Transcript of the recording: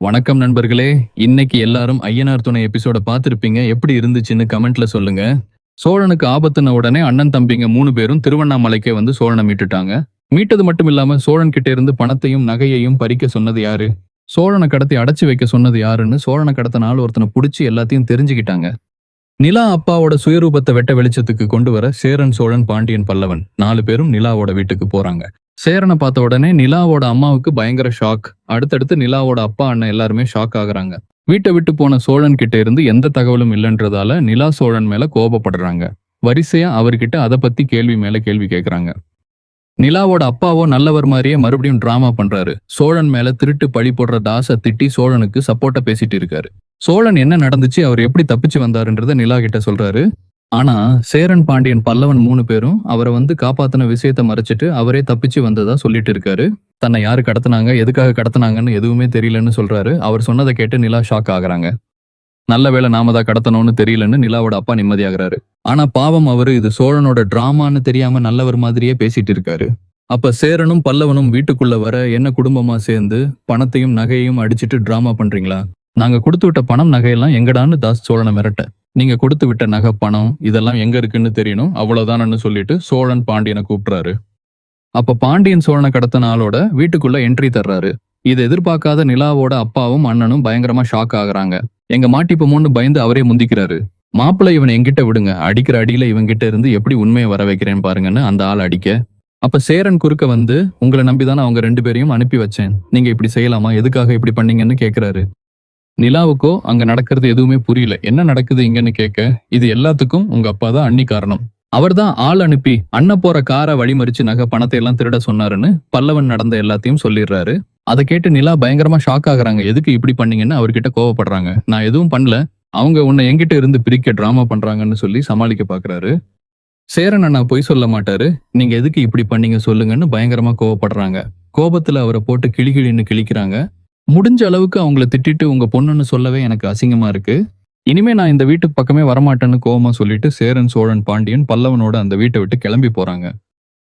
வணக்கம் நண்பர்களே. இன்னைக்கு எல்லாரும் ஐயனார் துணை எபிசோட பார்த்திருப்பீங்க. எப்படி இருந்துச்சுன்னு கமெண்ட்ல சொல்லுங்க. சோழனுக்கு ஆபத்துன உடனே அண்ணன் தம்பிங்க மூணு பேரும் திருவண்ணாமலைக்கே வந்து சோழனை மீட்டுட்டாங்க. மீட்டது மட்டும் இல்லாம சோழன் கிட்ட இருந்து பணத்தையும் நகையையும் பறிக்க சொன்னது யாரு? சோழனை கடத்தி அடைச்சு வைக்க சொன்னது யாருன்னு சோழனை கடத்த நாள் ஒருத்தனை பிடிச்சி எல்லாத்தையும் தெரிஞ்சுக்கிட்டாங்க. நிலா அப்பாவோட சுயரூபத்தை வெட்ட வெளிச்சத்துக்கு கொண்டு வர சேரன் சோழன் பாண்டியன் பல்லவன் நாலு பேரும் நிலாவோட வீட்டுக்கு போறாங்க. சேரனை பார்த்த உடனே நிலாவோட அம்மாவுக்கு பயங்கர ஷாக் அடுத்தடுத்து நிலாவோட அப்பா அண்ணன் எல்லாருமே ஷாக் ஆகுறாங்க. வீட்டை விட்டு போன சோழன் கிட்ட இருந்து எந்த தகவலும் இல்லைன்றதால நிலா சோழன் மேல கோபப்படுறாங்க. வரிசையா அவர்கிட்ட அதை பத்தி கேள்வி மேல கேள்வி கேட்கறாங்க நிலாவோட அப்பாவோ நல்லவர் மாதிரியே மறுபடியும் டிராமா பண்றாரு. சோழன் மேல திருட்டு பழி போடுற தாசை திட்டி சோழனுக்கு சப்போர்ட்டா பேசிட்டு இருக்காரு. சோழன் என்ன நடந்துச்சு அவர் எப்படி தப்பிச்சு வந்தாருன்றத நிலா கிட்ட சொல்றாரு. ஆனா சேரன் பாண்டியன் பல்லவன் மூணு பேரும் அவரை வந்து காப்பாத்தின விஷயத்த மறைச்சிட்டு அவரே தப்பிச்சு வந்ததா சொல்லிட்டு இருக்காரு. தன்னை யாரு கடத்தினாங்க எதுக்காக கடத்தினாங்கன்னு எதுவுமே தெரியலன்னு சொல்றாரு. அவர் சொன்னதை கேட்டு நிலா ஷாக் ஆகுறாங்க. நல்ல வேளை நாம தான் கடத்தணும்னு தெரியலன்னு நிலாவோட அப்பா நிம்மதியாகிறாரு. ஆனா பாவம் அவரு இது சோழனோட டிராமான்னு தெரியாம நல்லவர் மாதிரியே பேசிட்டு இருக்காரு. அப்ப சேரனும் பல்லவனும் வீட்டுக்குள்ள வர என்ன குடும்பமா சேர்ந்து பணத்தையும் நகையையும் அடிச்சிட்டு டிராமா பண்றீங்களா? நாங்க கொடுத்து விட்ட பணம் நகையெல்லாம் எங்கடான்னு தாஸ் சோழனை மிரட்ட. நீங்க கொடுத்து விட்ட நகை பணம் இதெல்லாம் எங்க இருக்குன்னு தெரியணும். அவ்வளவுதானு சொல்லிட்டு சோழன் பாண்டியனை கூப்பிடுறாரு. அப்ப பாண்டியன் சோழனை கடத்தின ஆளோட வீட்டுக்குள்ள என்ட்ரி தர்றாரு. இதை எதிர்பார்க்காத நிலாவோட அப்பாவும் அண்ணனும் பயங்கரமா ஷாக் ஆகுறாங்க. எங்க மாட்டிப்போமோன்னு பயந்து அவரே முந்திக்கிறாரு. மாப்பிள்ளை இவனை என்கிட்ட விடுங்க. அடிக்கிற அடியில இவன்கிட்ட இருந்து எப்படி உண்மையை வர வைக்கிறேன் பாருங்கன்னு அந்த ஆள் அடிக்க. அப்ப சேரன் குறுக்க வந்து உங்களை நம்பிதானே அவங்க ரெண்டு பேரையும் அனுப்பி வச்சேன். நீங்க இப்படி செய்யலாமா? எதுக்காக இப்படி பண்ணீங்கன்னு கேக்குறாரு. நிலாவுக்கோ அங்க நடக்கிறது எதுவுமே புரியல. என்ன நடக்குது இங்கன்னு கேட்க இது எல்லாத்துக்கும் உங்க அப்பா தான் அண்ணி காரணம். அவர்தான் ஆள் அனுப்பி அண்ணன் போற காரை வழிமறிச்சு நகை பணத்தை எல்லாம் திருட சொன்னாருன்னு பல்லவன் நடந்த எல்லாத்தையும் சொல்லிடுறாரு. அதை கேட்டு நிலா பயங்கரமா ஷாக் ஆகுறாங்க. எதுக்கு இப்படி பண்ணீங்கன்னு அவர்கிட்ட கோவப்படுறாங்க. நான் எதுவும் பண்ணல. அவங்க உன்னை எங்கிட்ட இருந்து பிரிக்க டிராமா பண்றாங்கன்னு சொல்லி சமாளிக்க பாக்குறாரு. சேரன் அண்ணா பொய் சொல்ல மாட்டாரு. நீங்க எதுக்கு இப்படி பண்ணீங்க சொல்லுங்கன்னு பயங்கரமா கோவப்படுறாங்க. கோபத்துல அவரை போட்டு கிளிகிளின்னு கிழிக்கிறாங்க. முடிஞ்ச அளவுக்கு அவங்கள திட்டிட்டு உங்க பொண்ணுன்னு சொல்லவே எனக்கு அசிங்கமா இருக்கு. இனிமே நான் இந்த வீட்டுக்கு பக்கமே வரமாட்டேன்னு கோவமா சொல்லிட்டு சேரன் சோழன் பாண்டியன் பல்லவனோட அந்த வீட்டை விட்டு கிளம்பி போறாங்க.